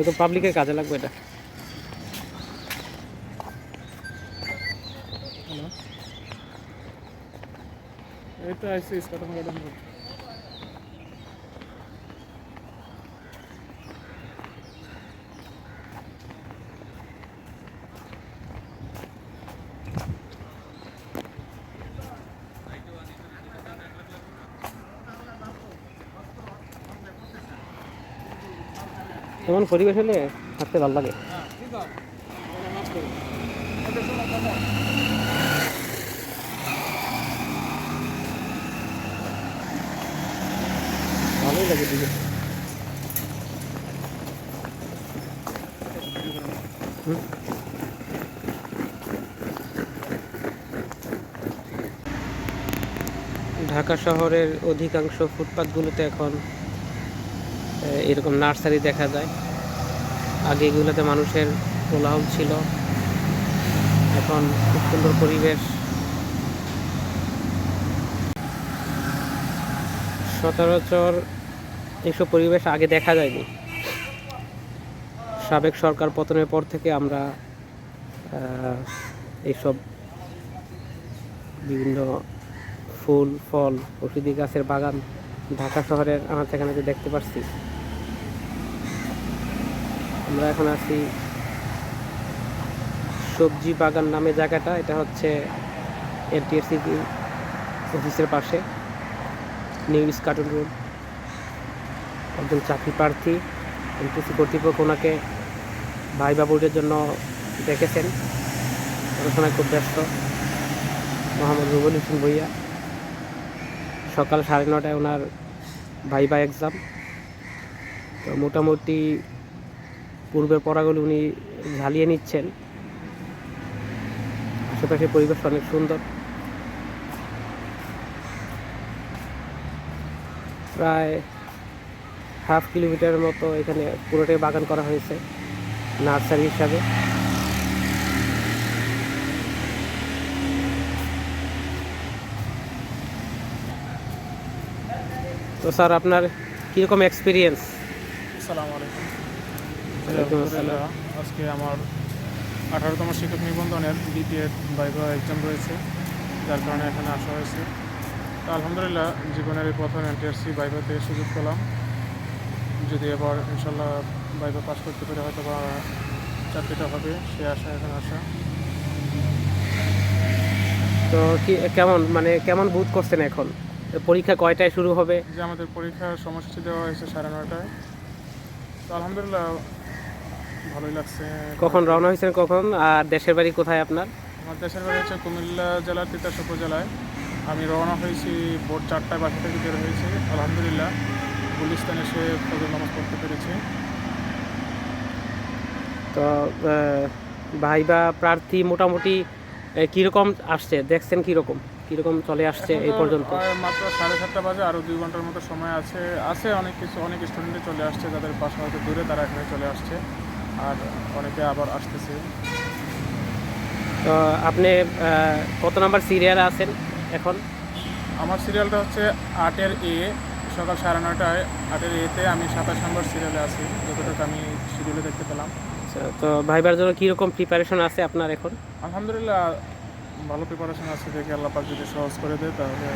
এটা পাবলিকের কাজে লাগবে এটা। এটা আসছি ইস্কাটন গার্ডেন এমন পরিবেশ হলে থাকতে ভালো লাগে? ভালোই লাগে ঢাকা শহরের অধিকাংশ ফুটপাতগুলোতে এখন এরকম নার্সারি দেখা যায়। আগে এগুলোতে মানুষের কোলাহল ছিল। এখন খুব সুন্দর পরিবেশ। সচরাচর এইসব পরিবেশ আগে দেখা যায়নি। সাবেক সরকার পতনের পর থেকে আমরা এইসব বিভিন্ন ফুল, ফল ওষুধি গাছের বাগান ঢাকা শহরের আনাচে কানাচে দেখতে পাচ্ছি আমরা এখন আছি সবজি বাগান নামে জায়গাটা, এটা হচ্ছে এনটিএসসি অফিসের পাশে, নিউ কার্টুন রোড একজন চাকরি প্রার্থী এনটিএসসি কর্তৃপক্ষ ওনাকে ভাই বাবুদের জন্য দেখেছেন পড়াশোনায় খুব ব্যস্ত। মোহাম্মদ রুবুল ইসলাম ভইয়া। সকাল সাড়ে নটায় ওনার ভাইবা এক্সাম তো মোটামুটি পূর্বের পড়াগুলো উনি ঝালিয়ে নিচ্ছেন। আশেপাশে পরিবেশ অনেক সুন্দর। প্রায় হাফ কিলোমিটারের মতো এখানে পুরোটাই বাগান করা হয়েছে, নার্সারি হিসাবে। তো স্যার, আপনার কীরকম এক্সপিরিয়েন্স আসসালামু আলাইকুম। আজকে আমার আঠারোতম শিক্ষক নিবন্ধনের দ্বিতীয় বাইবা এক্সাম রয়েছে যার কারণে এখানে আসা হয়েছে। তো আলহামদুলিল্লাহ জীবনের এই প্রথম এনটিআরসি বাইবাতে সুযোগ পেলাম। যদি এবার ইনশাল্লাহ বাইবা পাস করতে পেরে হয়তো বা চাকরিটা হবে সে আশা এখানে আসা। তো কি কেমন মানে কেমন বোধ করছেন এখন? পরীক্ষা কয়টায় শুরু হবে? যে আমাদের পরীক্ষার সময়সূচি দেওয়া হয়েছে সাড়ে নটায় তো আলহামদুলিল্লাহ ভালোই লাগছে। কখন রওনা হয়েছেন কখন? আর দেশের বাড়ি কোথায় আপনার? আমার দেশের বাড়ি হচ্ছে কুমিল্লা জেলার তিতাস উপজেলায়। আমি রওনা হয়েছি ভোর চারটায় বাসা থেকে বের হয়েছি। আলহামদুলিল্লাহ গুলিস্তান এসে ফজর নামাজ পড়তে পেরেছি। তো ভাই বা প্রার্থী মোটামুটি কীরকম আসছে? দেখছেন কীরকম? কীরকম চলে আসছে এই পর্যন্ত? মাত্র সাড়ে সাতটা বাজে আরও দুই ঘণ্টার মতো সময় আছে। আছে অনেক কিছু অনেক স্টুডেন্টে চলে আসছে যাদের বাসা হয়তো দূরে তারা এখানে চলে আসছে। আর অনেকে আবার আসতেছে। তো আপনি কত নাম্বার সিরিয়ালে আছেন এখন? আমার সিরিয়ালটা হচ্ছে আটের এ সকাল সাড়ে নটায় আটের এতে আমি সাতাশ নম্বর সিরিয়ালে আছি যতটুকু আমি শিডিউলে দেখতে পেলাম। আচ্ছা, তো ভাইবার জন্য কীরকম প্রিপারেশন আছে আপনার এখন? আলহামদুলিল্লাহ ভালো প্রিপারেশন আছে দেখে আল্লাহ পাক যদি সহজ করে দেয় তাহলে